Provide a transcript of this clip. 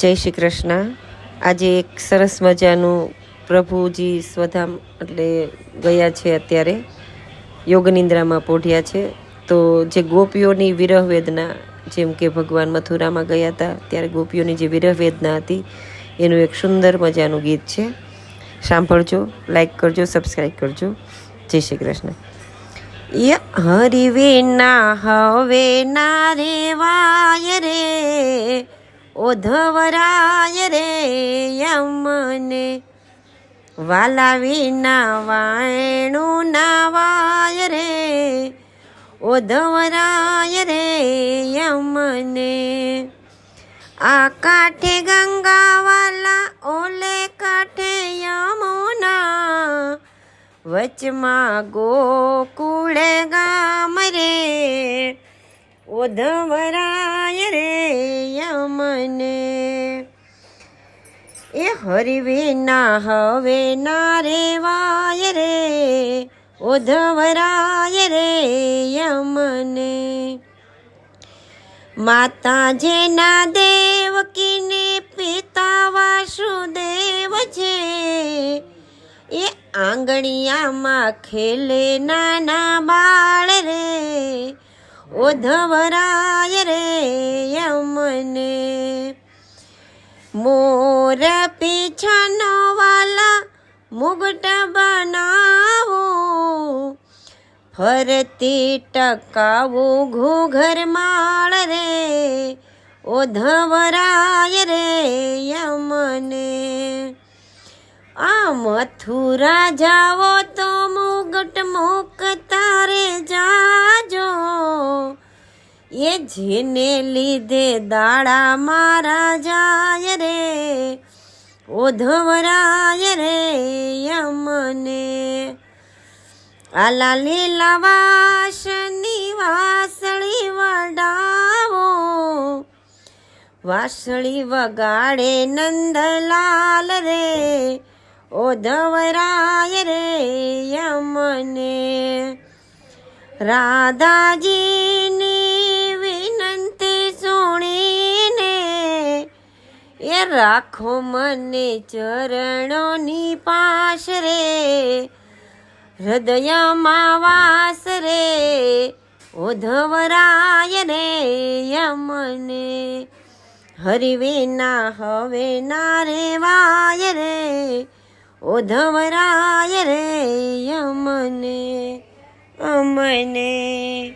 જય શ્રી કૃષ્ણ. આજે એક સરસ મજાનું પ્રભુજી સ્વધામ એટલે ગયા છે અત્યારે. યોગનિંદ્રામાં પોઢ્યા છે. તો જે ગોપીઓની વિરહ વેદના, જેમ કે ભગવાન મથુરામાં ગયા હતા, ત્યારે ગોપીઓની જે વિરહ વેદના હતી, એનું એક સુંદર મજાનું ગીત છે. સાંભળજો, લાઈક કરજો, સબસ્ક્રાઈબ કરજો. જય શ્રી કૃષ્ણ. ય હરિવેના હવે ના રેવાય રે. ઓધવરાય રે યમને. વાલા વિના વાણું નાવાય રે. ઓધવરાય રે યમને. આ કાંઠે ગંગાવાલા ઓલે કાંઠે યમુના. વચમાં ગોકુળે ગામ રે ઓધવરાય રે યમને. એ હરિવિના હવે ના રેવાય રે. ઓધવરાય રે યમને. માતા જેના દેવકીને પિતા વાસુદેવ છે. એ આંગણિયામાં ખેલે નાના બાળ રે. ઓધવરાય રે યમને. મોર પીછાનો વાલા મુગટ બનાવો. ફરતી ટકાવો ઘૂઘર માળ રે. ઓધવરાય રે યમને. આ મથુરા જાવો તો મુગટ મુક તારે જાજો એ જેને લીધે દાડા મારા જાય રે, ઓધવરાય રે યમને. આલા લીલા વાસની વાસળી વડાવો વાસળી વગાડે નંદલાલ રે, ઓધવરાય રે યમને. રાધાજીની રાખો મને ચરણોની પાશ રે. હૃદયમાં વાસ રે. ઓધવરાય રે યમને. હરિવેના હવે ના રેવાય રે. ઓધવરાય રે યમને. અમને.